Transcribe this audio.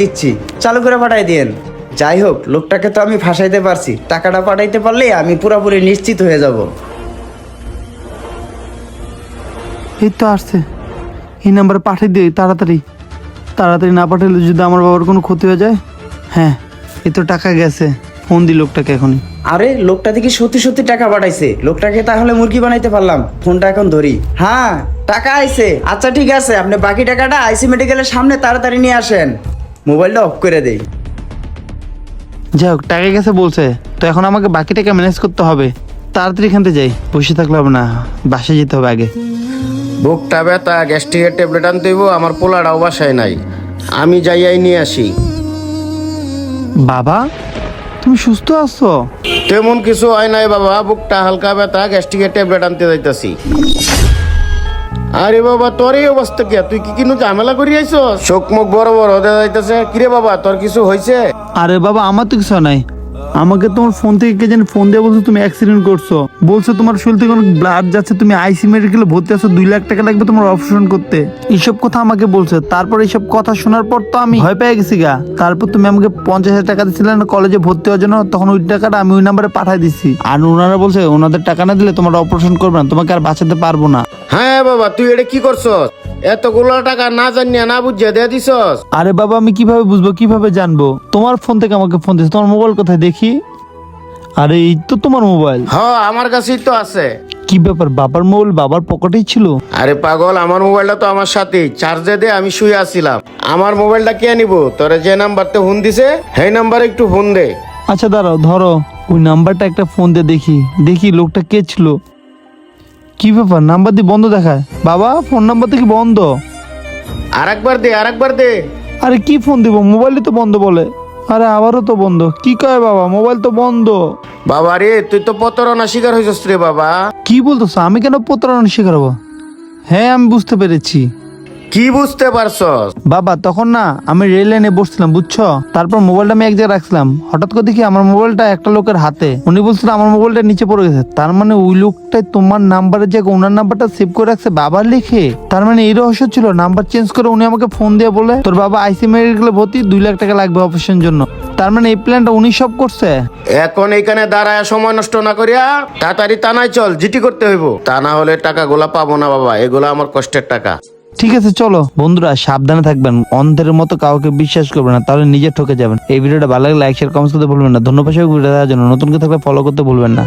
দিচ্ছি। চালু করে পাঠাই দিয়েন। যাই হোক লোকটাকে তো আমি ফাঁসাইতে পারছি। টাকাটা পাঠাইতে পারলে আমি পুরোপুরি নিশ্চিত হয়ে যাব। এই তো আসছে। এই নাম্বারে পাঠিয়ে দিই তাড়াতাড়ি। তাড়াতাড়ি না পাঠালে যদি আমার বাবার কোনো ক্ষতি হয়ে যায়? হ্যাঁ এ তো টাকা গেছে। ফোন দি লোকটাকে এখনই। আরে লোকটা দেখি সত্যি সত্যি টাকা পাঠাইছে। লোকটাকে তাহলে মুরগি বানাইতে পারলাম। ফোনটা এখন ধরি। হ্যাঁ টাকা আইছে। আচ্ছা ঠিক আছে। আপনি বাকি টাকাটা আইসি মেডিকেলের সামনে তাড়াতাড়ি নিয়ে আসেন। মোবাইলটা অফ করে দেই। যাই হোক টাকা গেছে বলছে তো এখন আমাকে বাকি টাকা ম্যানেজ করতে হবে। তাড়াতাড়ি এখান থেকে যাই বসে থাকলে হবে না বাসে যেতে হবে আগে। বুকটা ব্যথা গ্যাস্ট্রিকের ট্যাবলেট আনতে হইব আমার পোলাটাও বাসায় নাই। আমি যাই যাইয়াই নিয়ে আসি। বাবা তুমি সুস্থ আছো? তেমন কিছু হয় নাই বাবা বুকটা হালকা ব্যথা গ্যাস্ট্রিকের ট্যাবলেট আনতে যাইতাছি। আরে বাবা তোর এই অবস্থা কি? তুই কি কিনু ঝামেলা করি আইছ চোখ মুখ বড় বড় হতে যাইতাছে। কিরে বাবা তোর কিছু হয়েছে আরে বাবা আমার তো কিছু নাই। আমাকে তোমার ফোন থেকে কে জানি ফোন দিয়ে বলছো তুমি অ্যাক্সিডেন্ট করছ। বলছো তোমার শরীর থেকে অনেক ব্লাড যাচ্ছে তুমি আইসি মেডিকেলে ভর্তি আছো দুই লাখ টাকা লাগবে তোমার অপারেশন করতে। এইসব কথা আমাকে বলছে। তারপর এইসব কথা শোনার পর তো আমি ভয় পেয়ে গেছি গা। তারপর তুমি আমাকে পঞ্চাশ হাজার টাকা দিছিলে না কলেজে ভর্তি হওয়ার জন্য তখন ওই টাকাটা আমি ওই নাম্বারে পাঠাই দিছি। আর ওনারা বলছে ওনাদের টাকা না দিলে তোমার অপারেশন করবে না তোমাকে আর বাঁচাতে পারব না। হ্যাঁ বাবা তুই এটা কি করছস? এতগুলো টাকা না জানিয়া না বুঝিয়া দিয়ে দিছস? আরে বাবা আমি কীভাবে বুঝব কীভাবে জানব? তোমার ফোন থেকে আমাকে ফোন দিচ্ছে তোমার মোবাইল কোথায় দেখি? আরে এই তো তোমার মোবাইল। হ আমার কাছেই তো আছে। কি ব্যাপার বাবার মোবাইল বাবার পকেটেই ছিল? আরে পাগল আমার মোবাইলটা তো আমার সাথেই। চার্জে দে আমি শুয়ে আসছিলাম আমার মোবাইলটা কে নিব? তোরে যে নাম্বারতে ফোন দিছে সেই নাম্বারে একটু ফোন দে। আচ্ছা দাঁড়াও ধরো। ওই নাম্বারটা একটা ফোন দিয়ে দেখি। দেখি লোকটা কে ছিল? কি ব্যাপার? নাম্বার দিয়ে বন্ধ দেখায়। বাবা ফোন নাম্বার থেকে বন্ধ? আরেকবার দে আর একবার দে। আরে কি ফোন দিব? মোবাইলই তো বন্ধ বলে। আরে আবারও তো বন্ধ। কি কয় বাবা? মোবাইল তো বন্ধ। বাবা রে তুই তো প্রতারণা শিকার হয়েছিস রে বাবা। কি বলতেছো? আমি কেন প্রতারণা শিকার হব? হ্যাঁ আমি বুঝতে পেরেছি। কি বুঝতে পারছস? বাবা তখন না আমি রেল লাইনে বসছিলাম বুঝছ? তারপর মোবাইলটা আমি এক জায়গায় রাখছিলাম। হঠাৎ করে দেখি আমার মোবাইলটা একটা লোকের হাতে। উনি বলছিল আমার মোবাইলটা নিচে পড়ে গেছে। তার মানে ওই লোকটাই তোমার নাম্বারের জায়গায় ওনার নাম্বারটা সেভ করে রাখছে বাবার লিখে? তার মানে এই রহস্য ছিল নাম্বার চেঞ্জ করে উনি আমাকে ফোন দিয়ে বলে তোর বাবা আইসি মেডিকেলে ভর্তি দুই লাখ টাকা লাগবে অপারেশনের জন্য। তার মানে এই প্ল্যানটা উনি সব করছে? এখন এইখানে দাঁড়ায় সময় নষ্ট না করিয়া তাড়াতাড়ি টানায় চল জিটি করতে হইব। তা না হলে টাকা টাকাগুলা পাবো না বাবা এগুলো আমার কষ্টের টাকা। ঠিক আছে, চলো। বন্ধুরা, সাবধানে থাকবেন। অন্ধের মতো কাউকে বিশ্বাস করবেন না, তাহলে নিজে ঠকে যাবেন। এই ভিডিওটা ভালো লাগলে লাইক শেয়ার কমেন্টস করতে ভুলবেন না। ধন্যবাদ সবাই ভিডিও দেখার জন্য। নতুন কেউ থাকলে ফলো করতে ভুলবেন না।